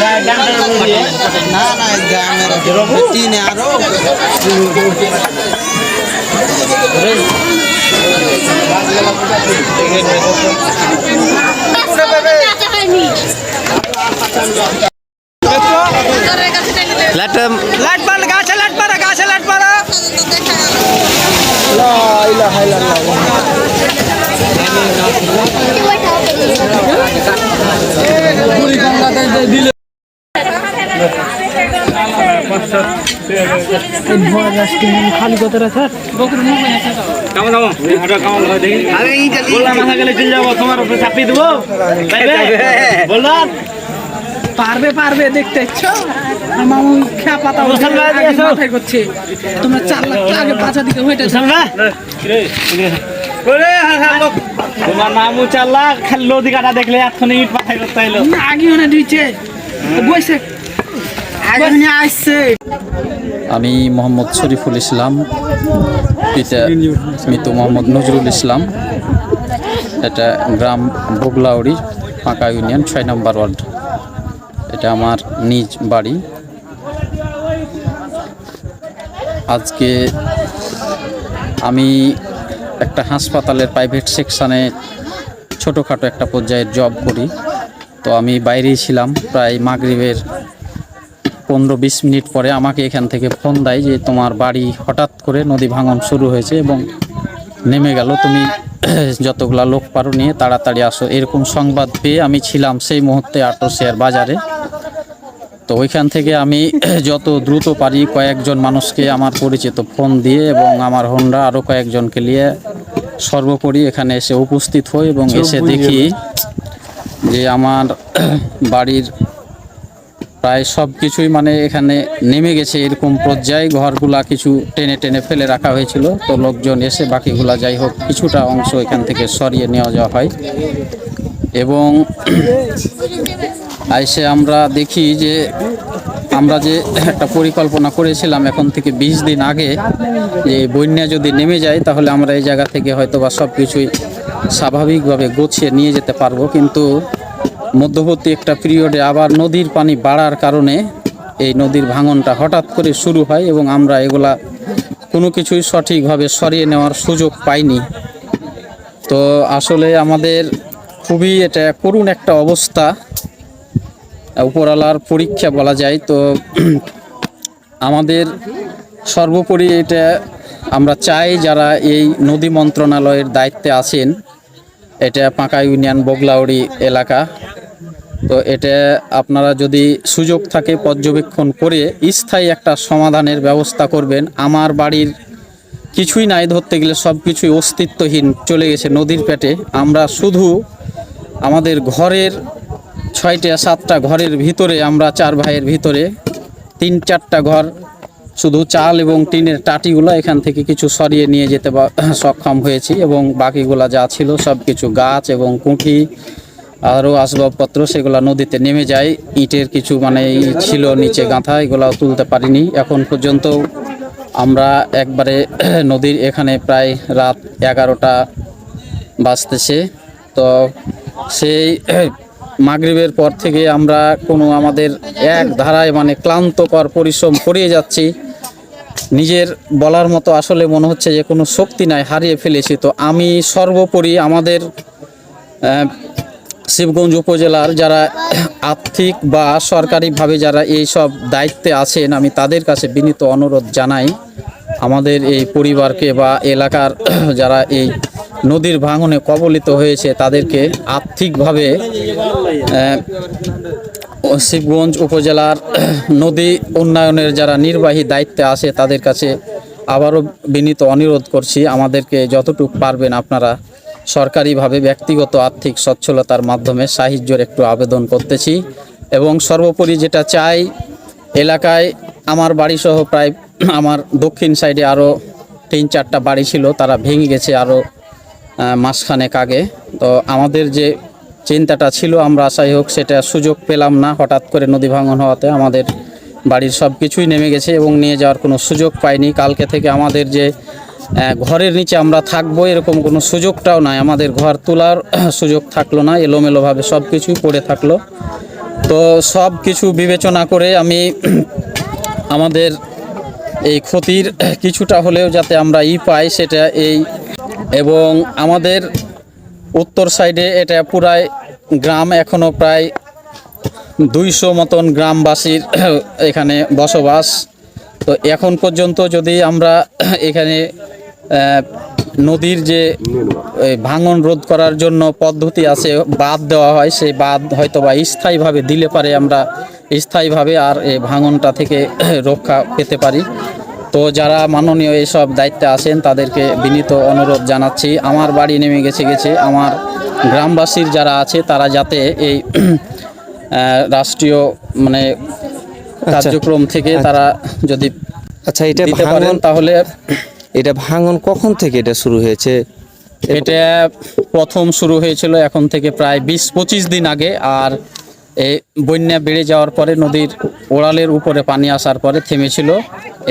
না না গ্রামের টিনে আরও পাড়া খালি পারবে পারবে দেখতে ইচ্ছ মামু খেয়া পাতা করছে তোমরা চার লাখ আগে পাঁচা দিকে তোমার নামও চাল্লা খালি নদী কাটা দেখলে এক্ষুনি ইট পাঠাই করতে এলো আগে দিচ্ছে বসে আমি মোহাম্মদ শরীফুল ইসলাম, পিতা মৃত মোহাম্মদ নজরুল ইসলাম। এটা গ্রাম বগলাউড়ি ফাঁকা ইউনিয়ন ছয় নম্বর ওয়ার্ড। এটা আমার নিজ বাড়ি। আজকে আমি একটা হাসপাতালের প্রাইভেট সেকশানে ছোটোখাটো একটা পর্যায়ের জব করি। তো আমি বাইরেই ছিলাম, প্রায় মাগরিবের পনেরো বিশ মিনিট পরে আমাকে এখান থেকে ফোন দেয় যে তোমার বাড়ি হঠাৎ করে নদী ভাঙন শুরু হয়েছে এবং নেমে গেল। তুমি যতগুলা লোক পারো নিয়ে তাড়াতাড়ি আসো। এরকম সংবাদ পেয়ে আমি ছিলাম সেই মুহূর্তে আটো শেয়ার বাজারে। তো ওইখান থেকে আমি যত দ্রুত পারি কয়েকজন মানুষকে আমার পরিচিত ফোন দিয়ে এবং আমার হোন্ডা আরও কয়েকজনকে নিয়ে সর্বোপরি এখানে এসে উপস্থিত হই এবং এসে দেখি যে আমার বাড়ির প্রায় সব কিছুই মানে এখানে নেমে গেছে এরকম পর্যায়ে। ঘরগুলা কিছু টেনে টেনে ফেলে রাখা হয়েছিল। তো লোকজন এসে বাকিগুলা যাই হোক, কিছুটা অংশ এখান থেকে সরিয়ে নেওয়া যাওয়া হয়। এবং আইসে আমরা দেখি যে আমরা যে একটা পরিকল্পনা করেছিলাম এখন থেকে বিশ দিন আগে, যে বন্যা যদি নেমে যায়, তাহলে আমরা এই জায়গা থেকে হয়তো বা সব কিছুই স্বাভাবিকভাবে গুছিয়ে নিয়ে যেতে পারব। কিন্তু মধ্যবর্তী একটা পিরিয়ডে আবার নদীর পানি বাড়ার কারণে এই নদীর ভাঙনটা হঠাৎ করে শুরু হয় এবং আমরা এগুলা কোনো কিছুই সঠিকভাবে সরিয়ে নেওয়ার সুযোগ পাইনি। তো আসলে আমাদের খুবই এটা করুণ একটা অবস্থা। উপরওয়ালার পরীক্ষা বলা যায় তো আমাদের সর্বোপরি এটা আমরা চাই যারা এই নদী মন্ত্রণালয়ের দায়িত্বে আছেন, এটা পাঁকা ইউনিয়ন বগলাউড়ি এলাকা। তো এটা আপনারা যদি সুযোগ থাকে পর্যবেক্ষণ করে স্থায়ী একটা সমাধানের ব্যবস্থা করবেন। আমার বাড়ির কিছুই নাই ধরতে গেলে সব কিছুই অস্তিত্বহীন চলে গেছে নদীর পেটে। আমরা শুধু আমাদের ঘরের ছয়টা, সাতটা ঘরের ভিতরে, আমরা চার ভাইয়ের ভিতরে তিন, চারটা ঘর, শুধু চাল এবং টিনের টাটিগুলো এখান থেকে কিছু সরিয়ে নিয়ে যেতে সক্ষম হয়েছি এবং বাকিগুলা যা ছিল সব কিছু গাছ এবং কুঠি আরও আসবাবপত্র সেগুলো নদীতে নেমে যায়। ইটের কিছু মানে ছিল নিচে গাঁথা, এগুলাও তুলতে পারিনি। এখন পর্যন্ত আমরা একবারে নদীর এখানে প্রায় রাত এগারোটা বাজতেছে। তো সেই মাগরিবের পর থেকে আমরা কোনো আমাদের এক ধারায় মানে ক্লান্তকর পরিশ্রম করিয়ে যাচ্ছি। নিজের বলার মতো আসলে মনে হচ্ছে যে কোনো শক্তি নাই, হারিয়ে ফেলেছি। তো আমি সর্বোপরি আমাদের শিবগঞ্জ উপজেলার যারা আর্থিক বা সরকারিভাবে যারা এই সব দায়িত্বে আছেন, আমি তাদের কাছে বিনীত অনুরোধ জানাই। আমাদের এই পরিবারকে বা এলাকার যারা এই নদীর ভাঙনে কবলিত হয়েছে, তাদেরকে আর্থিকভাবে শিবগঞ্জ উপজেলার নদী উন্নয়নের যারা নির্বাহী দায়িত্বে আছে, তাদের কাছে আবারও বিনীত অনুরোধ করছি। আমাদেরকে যতটুকু পারবেন আপনারা সরকারিভাবে ব্যক্তিগত আর্থিক সচ্ছলতার মাধ্যমে সাহায্যের একটু আবেদন করতেছি এবং সর্বোপরি যেটা চাই, এলাকায় আমার বাড়িসহ প্রায় আমার দক্ষিণ সাইডে আরও তিন চারটা বাড়ি ছিল, তারা ভেঙে গেছে আরও মাসখানেক আগে। তো আমাদের যে চিন্তাটা ছিল, আমরা আশাই হোক সেটা সুযোগ পেলাম না, হঠাৎ করে নদী ভাঙন হওয়াতে আমাদের বাড়ির সব কিছুই নেমে গেছে এবং নিয়ে যাওয়ার কোনো সুযোগ পাইনি। কালকে থেকে আমাদের যে ঘরের নিচে আমরা থাকব, এরকম কোনো সুযোগটাও নাই। আমাদের ঘর তোলার সুযোগ থাকল না, এলোমেলোভাবে সব কিছুই পড়ে থাকল। তো সব কিছু বিবেচনা করে আমি আমাদের এই ক্ষতির কিছুটা হলেও যাতে আমরা ই পাই, সেটা এই এবং আমাদের উত্তর সাইডে এটা পুরাই গ্রাম এখনও প্রায় দুইশো মতন গ্রামবাসীর এখানে বসবাস। তো এখন পর্যন্ত যদি আমরা এখানে নদীর যে ভাঙন রোধ করার জন্য পদ্ধতি আছে, বাঁধ দেওয়া হয়, সেই বাঁধ হয়তো বা স্থায়ীভাবে দিলে পারে আমরা স্থায়ীভাবে আর এই ভাঙনটা থেকে রক্ষা পেতে পারি। তো যারা মাননীয় এইসব দায়িত্বে আছেন, তাদেরকে বিনীত অনুরোধ জানাচ্ছি। আমার বাড়ি নেমে গেছে গেছে। আমার গ্রামবাসীর যারা আছে, তারা যাতে এই রাষ্ট্রীয় মানে কার্যক্রম থেকে তারা যদি আচ্ছা এটা দিতে পারেন ভাঙন তাহলে এটা ভাঙন কখন থেকে এটা শুরু হয়েছে? এটা প্রথম শুরু হয়েছিল এখন থেকে প্রায় বিশ পঁচিশ দিন আগে আর এই বন্যা বেড়ে যাওয়ার পরে নদীর ওড়ালের উপরে পানি আসার পরে থেমেছিল।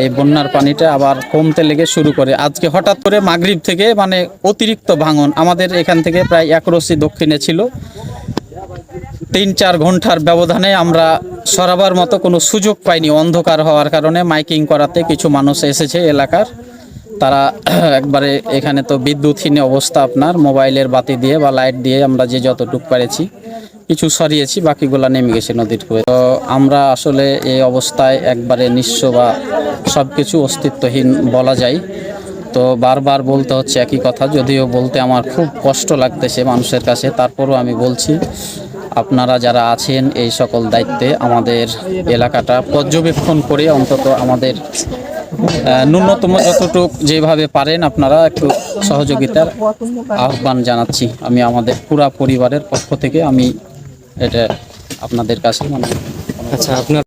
এই বন্যার পানিটা আবার কমতে লেগে শুরু করে। আজকে হঠাৎ করে মাগরিব থেকে মানে অতিরিক্ত ভাঙন আমাদের এখান থেকে প্রায় এক রশ্মি দক্ষিণে ছিল। তিন চার ঘণ্টার ব্যবধানে আমরা সরাবার মতো কোনো সুযোগ পাইনি অন্ধকার হওয়ার কারণে। মাইকিং করাতে কিছু মানুষ এসেছে এলাকার। তারা একবারে এখানে তো বিদ্যুৎহীন অবস্থা আপনার, মোবাইলের বাতি দিয়ে বা লাইট দিয়ে আমরা যে যতটুকু পেরেছি, কিছু সরিয়েছি, বাকিগুলো নেমে গেছে নদীর কুয়ে তো আমরা আসলে এই অবস্থায় একবারে নিঃস্ব বা সব কিছু অস্তিত্বহীন বলা যায়। তো বারবার বলতে হচ্ছে একই কথা, যদিও বলতে আমার খুব কষ্ট লাগতেছে মানুষের কাছে, তারপরও আমি বলছি আপনারা যারা আছেন এই সকল দায়িত্বে আমাদের এলাকাটা পর্যবেক্ষণ করে অন্তত আমাদের ন্যূনতম যতটুক যেভাবে পারেন আপনারা একটু সহযোগিতার আহ্বান জানাচ্ছি। আমি আমাদের পুরা পরিবারের পক্ষ থেকে আমি এটা আপনাদের কাছে মানে আচ্ছা আপনার